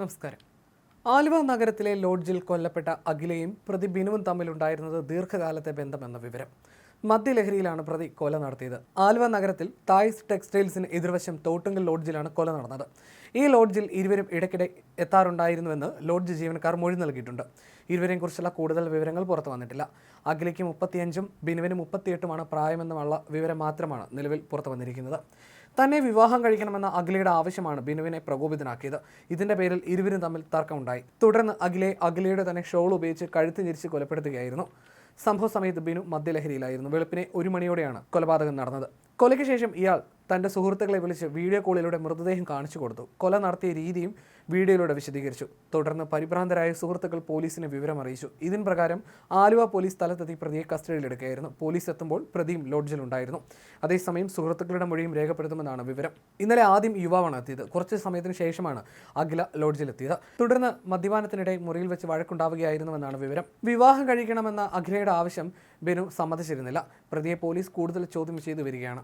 നമസ്കാരം. ആലുവ നഗരത്തിലെ ലോഡ്ജിൽ കൊല്ലപ്പെട്ട അഖിലയും പ്രതി ബിനുവും തമ്മിലുണ്ടായിരുന്നത് ദീർഘകാലത്തെ ബന്ധമെന്ന വിവരം. മദ്യലഹരിയിലാണ് പ്രതി കൊല നടത്തിയത്. ആലുവ നഗരത്തിൽ തായ്സ് ടെക്സ്റ്റൈൽസിന് എതിർവശം തോട്ടുങ്കൽ ലോഡ്ജിലാണ് കൊല നടന്നത്. ഈ ലോഡ്ജിൽ ഇരുവരും ഇടയ്ക്കിടെ എത്താറുണ്ടായിരുന്നുവെന്ന് ലോഡ്ജ് ജീവനക്കാർ മൊഴി നൽകിയിട്ടുണ്ട്. ഇരുവരെയും കുറിച്ചുള്ള കൂടുതൽ വിവരങ്ങൾ പുറത്തു വന്നിട്ടില്ല. അഖിലയ്ക്ക് മുപ്പത്തിയഞ്ചും ബിനുവിന് മുപ്പത്തിയെട്ടുമാണ് പ്രായമെന്നുമുള്ള വിവരം മാത്രമാണ് നിലവിൽ പുറത്തു വന്നിരിക്കുന്നത്. തന്നെ വിവാഹം കഴിക്കണമെന്ന അഖിലയുടെ ആവശ്യമാണ് ബിനുവിനെ പ്രകോപിതനാക്കിയത്. ഇതിന്റെ പേരിൽ ഇരുവരും തമ്മിൽ തർക്കമുണ്ടായി. തുടർന്ന് അഖിലയെ അഖിലയുടെ തന്നെ ഷോൾ ഉപയോഗിച്ച് കഴുത്ത് കൊലപ്പെടുത്തുകയായിരുന്നു. സംഭവ സമയത്ത് ബിനു മദ്യലഹരിയിലായിരുന്നു. വെളുപ്പിനെ ഒരു മണിയോടെയാണ് കൊലപാതകം നടന്നത്. കൊലയ്ക്ക് ശേഷം ഇയാൾ തന്റെ സുഹൃത്തുക്കളെ വിളിച്ച് വീഡിയോ കോളിലൂടെ മൃതദേഹം കാണിച്ചു കൊടുത്തു. കൊല നടത്തിയ രീതിയും വീഡിയോയിലൂടെ വിശദീകരിച്ചു. തുടർന്ന് പരിഭ്രാന്തരായ സുഹൃത്തുക്കൾ പോലീസിനെ വിവരം അറിയിച്ചു. ഇതിൻ പ്രകാരം ആലുവ പോലീസ് സ്ഥലത്തെത്തി പ്രതിയെ കസ്റ്റഡിയിലെടുക്കുകയായിരുന്നു. പോലീസ് എത്തുമ്പോൾ പ്രതിയും ലോഡ്ജിലുണ്ടായിരുന്നു. അതേസമയം സുഹൃത്തുക്കളുടെ മൊഴിയും രേഖപ്പെടുത്തുമെന്നാണ് വിവരം. ഇന്നലെ ആദ്യം യുവാവാണ് എത്തിയത്. കുറച്ച് സമയത്തിന് ശേഷമാണ് അഖില ലോഡ്ജിലെത്തിയത്. തുടർന്ന് മദ്യപാനത്തിനിടെ മുറിയിൽ വെച്ച് വഴക്കുണ്ടാവുകയായിരുന്നുവെന്നാണ് വിവരം. വിവാഹം കഴിക്കണമെന്ന അഖിലയുടെ ആവശ്യം ബിനു സമ്മതിച്ചിരുന്നില്ല. പ്രതിയെ പോലീസ് കൂടുതൽ ചോദ്യം ചെയ്തു വരികയാണ്.